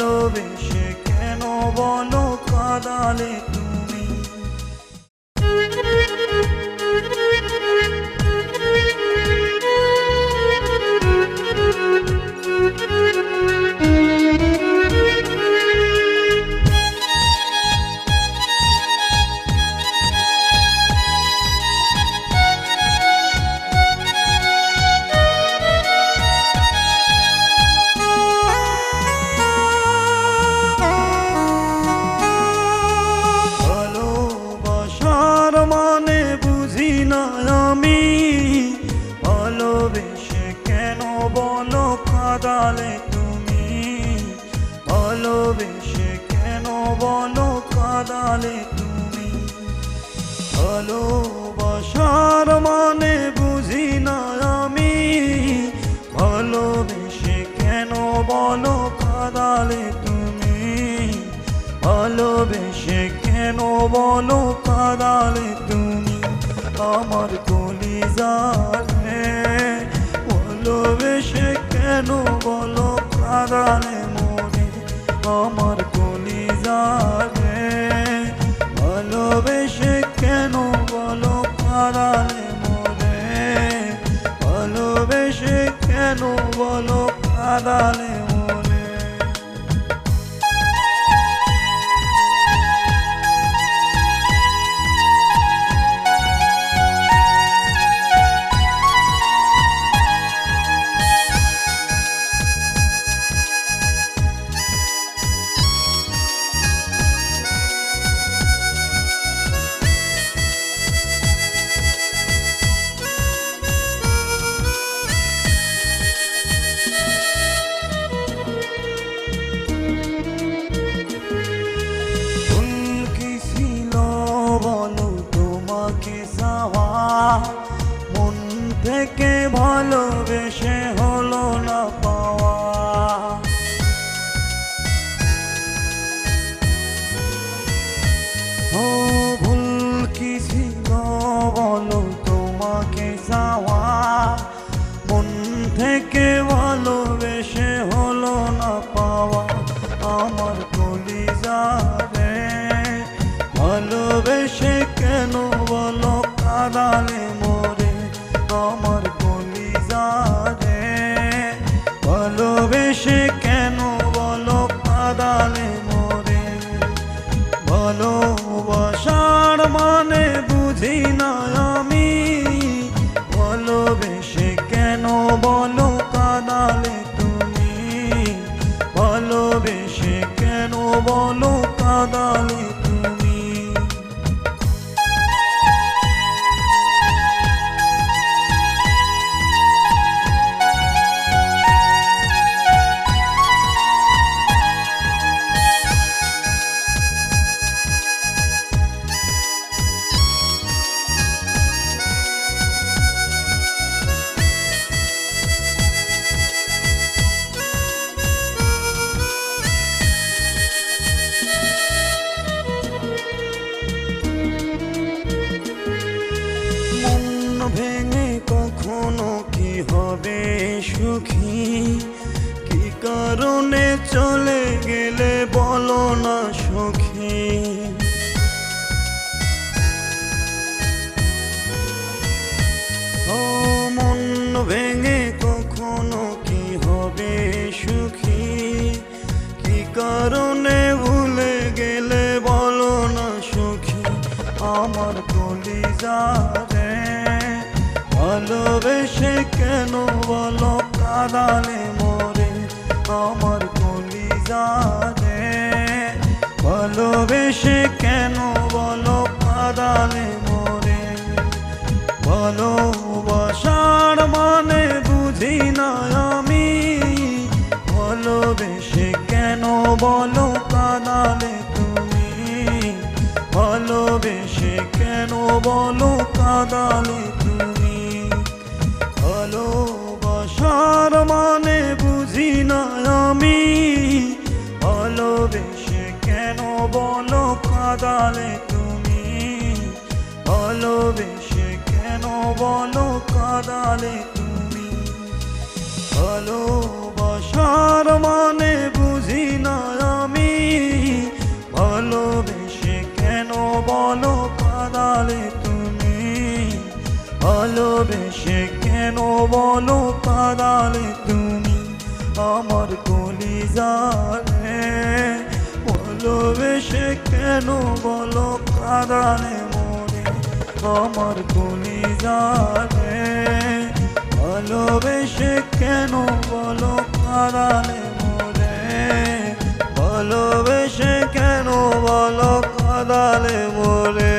ভালোবেসে কেন বলো কাদালে কাদালে তুমি? ভালোবেসে কেন বলো কাদালে তুমি? ভালোবাসার মানে বুঝি না আমি। ভালোবেসে কেন বলো কাদালে তুমি? ভালোবেসে কেন বলো কাদালে তুমি? আমার কলিজারে ভালোবেসে কেন বলো কাদালে মনে আমার কলি যাবে ভালোবেসে কেন বলো কাদালে মনে ভালোবেসে কেন বলো কাদালে থেকে ভালোবেসে হলো না পাওয়া। ও, ভুল কি ছিল বলো তোমাকে সাওয়া মন থেকে ভালোবেসে হলো না পাওয়া। আমার কলিজারে ভালোবেসে কেন বলো কাদালে? ভালোবেসে ভেঙে কখনো কি হবে সুখী? কি কারণে চলে গেলে বলো না সুখী? কেন বলো? কাদালে মোরে আমার কলিজারে ভালোবেসে কেন বলো? কাদালে মোরে। ভালোবাসার মানে বুঝি না আমি। ভালোবেসে কেন বলো? কাদালে তুমি। ভালোবেসে কেন বলো? কাদালে তুমি। ভালোবাসার মানে বুঝি না আমি। ভালোবেসে কেন বলো কাদালে তুমি? ভালোবেসে কেন বলো কাদালে তুমি? ভালোবাসার মানে বুঝি না আমি। ভালোবেসে কেন বলো কাদালে বলো কাদালে তুমি আমার কলিজালে বলো বেশে কেন বলো কাদালে মনে আমার কলিজালে বলো বেশে কেন বলো কাদালে মনে ভালোবেসে কেন বলো কাদালে মনে